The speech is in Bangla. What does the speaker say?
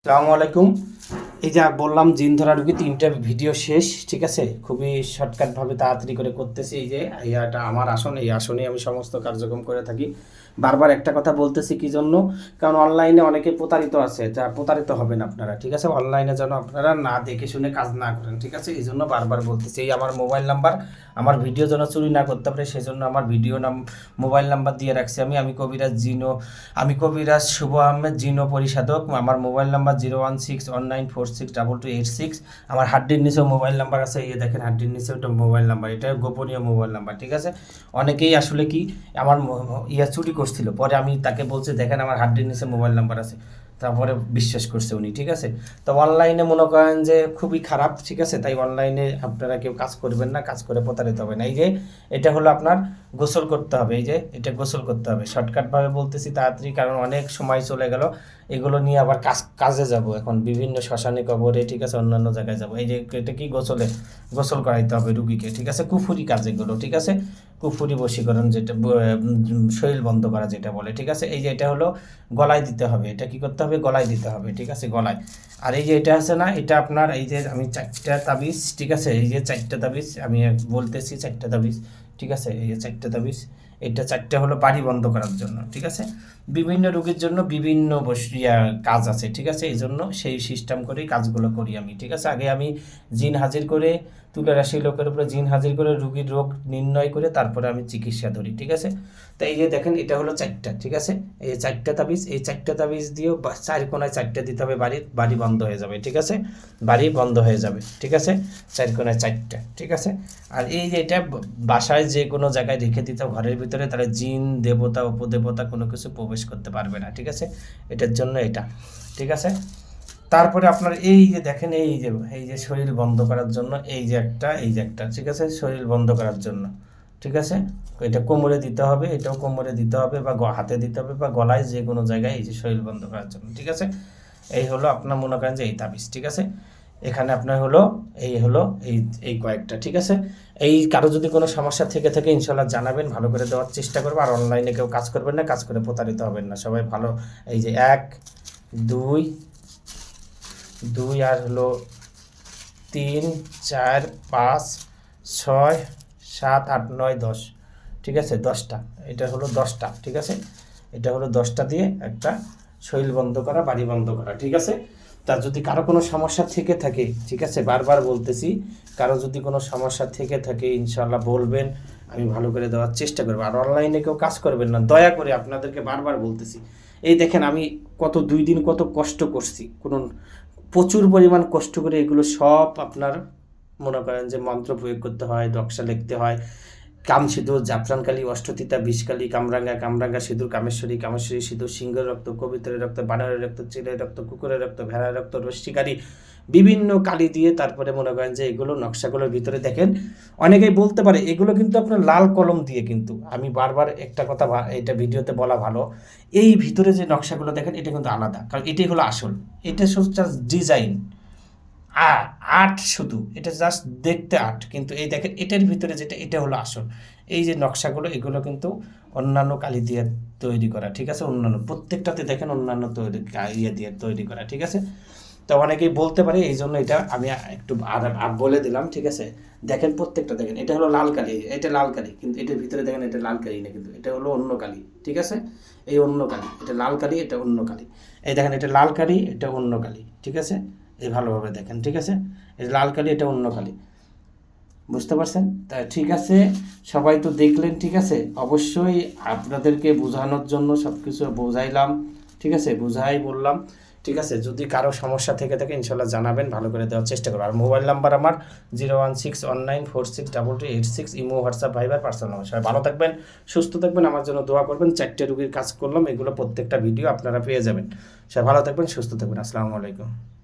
আসসালামু আলাইকুম। এই যা বললাম, জিন ধরা রুগী তিনটা ভিডিও শেষ, ঠিক আছে? খুবই শর্টকাটভাবে তাড়াতাড়ি করে করতেছি এই যে এটা আমার আসন, এই আসনে আমি সমস্ত কার্যক্রম করে থাকি। বারবার একটা কথা বলতেছি কি জন্য? কারণ অনলাইনে অনেকে প্রতারিত আছে, যা প্রতারিত হবেন আপনারা, ঠিক আছে? অনলাইনে যেন আপনারা না দেখে শুনে কাজ না করেন, ঠিক আছে? এই জন্য বারবার বলতেছি, এই আমার মোবাইল নাম্বার আমার ভিডিও যেন চুরি না করতে পারে, সেজন্য আমার ভিডিও নাম মোবাইল নাম্বার দিয়ে রাখছি আমি। আমি কবিরাজ জিনো, আমি কবিরাজ শুভ আহমেদ, জিনো পরিষাদক আমার mobile number zero one six one nine four six double two eight six আমার হাড্ডির নিচেও মোবাইল নাম্বার আছে, এই দেখেন হাড্ডির নিচেও একটা মোবাইল নাম্বার এটা গোপনীয় মোবাইল নাম্বার ঠিক আছে? অনেকেই আসলে কি, আমার ইয়ে চুরি করছিল, পরে আমি তাকে বলছি, দেখেন আমার হাড্ডির নিচে মোবাইল নাম্বার আছে। তারপরে বিশ্বাস করছে উনি, ঠিক আছে? তো অনলাইনে মনে করেন যে খুবই খারাপ, ঠিক আছে? তাই অনলাইনে আপনারা কেউ কাজ করবেন না, কাজ করে প্রতারিত হবে না। এই যে এটা হলো আপনার গোসল করতে হবে, এই যে এটা গোসল করতে হবে। শর্টকাটভাবে বলতেছি তাড়াতাড়ি, কারণ অনেক সময় চলে গেল, এগুলো নিয়ে আবার কাজ, কাজে যাব এখন। বিভিন্ন শ্মশানে কবরে, ঠিক আছে, অন্যান্য জায়গায় যাব। এই যে এটা কি গোসলে? গোসল করাইতে হবে রুগীকে, ঠিক আছে? কুফুরি কাজ এগুলো, ঠিক আছে? কুফুরি বশীকরণ যেটা শরীর বন্ধ করা যেটা বলে, ঠিক আছে? এই যে এটা হলো গলায় দিতে হবে। এটা কি করতে হবে? গলায় দিতে হবে, ঠিক আছে? গলায়। আর এই যে এটা আছে না, এটা আপনার এই যে আমি চারটা তাবিজ, ঠিক আছে? এই যে চারটা তাবিজ, আমি বলতেছি চারটা তাবিজ, ঠিক আছে? এই যে চারটা তাবিজ এটা চারটা হলো বাড়ি বন্ধ করার জন্য, ঠিক আছে? বিভিন্ন রোগের জন্য বিভিন্ন কাজ আছে, ঠিক আছে? এই জন্য সেই সিস্টেম করেই কাজগুলো করি আমি, ঠিক আছে? আগে আমি জিন হাজির করে তুলে রাশি লোকের উপরে জিন হাজির করে রুগীর রোগ নির্ণয় করে তারপরে আমি চিকিৎসা ধরি, ঠিক আছে? তো এই যে দেখেন, এটা হলো চারটা, ঠিক আছে? এই চারটা তাবিজ, এই চারটা তাবিজ দিয়েও চার কোনায় চারটা দিতে হবে বাড়ির, বাড়ি বন্ধ হয়ে যাবে, ঠিক আছে? বাড়ি বন্ধ হয়ে যাবে, ঠিক আছে? চার কোনায় চারটা, ঠিক আছে? আর এই যে এটা বাসায় যে কোনো জায়গায় রেখে দিতে ঘরের ভিতরে তাহলে জিন, দেবতা, উপদেবতা কোনো কিছু প্রবেশ করতে পারবে না, ঠিক আছে? এটার জন্য এটা, ঠিক আছে? তারপরে আপনার এই যে দেখেন, এই যে এই যে শরীর বন্ধ করার জন্য এই যে একটা, এই যে একটা, ঠিক আছে? শরীর বন্ধ করার জন্য, ঠিক আছে? এটা কোমরে দিতে হবে, এটাও কোমরে দিতে হবে বা হাতে দিতে হবে বা গলায় যে কোনো জায়গায় এই যে শরীর বন্ধ করার জন্য, ঠিক আছে? এই হলো আপনার মনে করেন যে এই তাবিজ, ঠিক আছে? এখানে আপনার হলো, এই হলো, এই এই কয়েকটা, ঠিক আছে? এই কারও যদি কোনো সমস্যা থেকে থাকে ইনশাল্লাহ জানাবেন, ভালো করে দেওয়ার চেষ্টা করব। আর অনলাইনে কেউ কাজ করবেন না, কাজ করে প্রতারিত হবেন না। সবাই ভালো, এই যে এক, দুই দুই আর হলো তিন, চার, পাঁচ, ছয়, সাত, আট, নয়, দশ, ঠিক আছে? দশটা, এটা হলো দশটা, ঠিক আছে? এটা হলো দশটা দিয়ে একটা শরীর বন্ধ করা, বাড়ি বন্ধ করা, ঠিক আছে? তার যদি কারও কোনো সমস্যা থেকে থাকে, ঠিক আছে, বারবার বলতেছি, কারও যদি কোনো সমস্যা থেকে থাকে ইনশাল্লাহ বলবেন, আমি ভালো করে দেওয়ার চেষ্টা করব। আর অনলাইনে কেউ কাজ করবেন না, দয়া করে আপনাদেরকে বারবার বলতেছি। এই দেখেন, আমি কত দুই দিন কত কষ্ট করছি, কোনো প্রচুর পরিমাণ কষ্ট করে এগুলো সব আপনার মনে করেন যে মন্ত্র প্রয়োগ করতে হয় নকশা লিখতে হয় কাম সিঁদুর জাফরানকালী অষ্টতিতা বিষকালী কামরাঙ্গা কামরাঙ্গা সিঁদুর, কামেশ্বরী কামেশ্বরী সিঁদুর, সিংহের রক্ত, কবিতরের রক্ত, বানরের রক্ত, চিলের রক্ত, কুকুরের রক্ত, ভেড়ার রক্ত, রশ্মিকারী বিভিন্ন কালি দিয়ে তারপরে মনে করেন যে এগুলো নকশাগুলোর ভিতরে দেখেন, অনেকেই বলতে পারে এগুলো কিন্তু আপনার লাল কলম দিয়ে কিন্তু, আমি বারবার একটা কথা এটা ভিডিওতে বলা ভালো, এই ভিতরে যে নকশাগুলো দেখেন, এটা কিন্তু আলাদা, কারণ এটাই হলো আসল, এটা জাস্ট ডিজাইন আর্ট শুধু, এটা জাস্ট দেখতে আর্ট কিন্তু এই দেখেন, এটার ভিতরে যেটা, এটা হলো আসল। এই যে নকশাগুলো, এগুলো কিন্তু অন্যান্য কালি দিয়ে তৈরি করা, ঠিক আছে? অন্যান্য, প্রত্যেকটাতে দেখেন অন্যান্য তৈরি ইয়ে দিয়ে তৈরি করা, ঠিক আছে? তো অনেকেই বলতে পারে, এই জন্য এটা আমি একটু বলে দিলাম, ঠিক আছে? দেখেন প্রত্যেকটা, দেখেন, এটা হলো লাল কালি, এটা লাল কালি, কিন্তু এটার ভিতরে দেখেন, এটা লাল কালি না কিন্তু, এটা হলো অন্য কালি, ঠিক আছে? এই অন্য কালি, এটা লাল কালি, এটা অন্য কালি। এই দেখেন, এটা লাল কালি, এটা অন্য কালি, ঠিক আছে? এই ভালোভাবে দেখেন, ঠিক আছে? এই লাল কালি, এটা অন্য কালি। বুঝতে পারছেন? তা ঠিক আছে, সবাই তো দেখলেন, ঠিক আছে? অবশ্যই আপনাদেরকে বোঝানোর জন্য সব কিছু বোঝাইলাম, ঠিক আছে? বুঝাই বললাম, ঠিক আছে? যদি কারও সমস্যা থেকে থাকে ইনশাল্লাহ জানাবেন, ভালো করে দেওয়ার চেষ্টা করব। আর মোবাইল নাম্বার আমার zero one six one nine four six double two eight six, imo, WhatsApp, Viber, personal number. সবাই ভালো থাকবেন, সুস্থ থাকবেন, আমার জন্য দোয়া করবেন। চারটে রুগীর কাজ করলাম, এগুলো প্রত্যেকটা ভিডিও আপনারা পেয়ে যাবেন। সবাই ভালো থাকবেন, সুস্থ থাকবেন। আসসালামু আলাইকুম।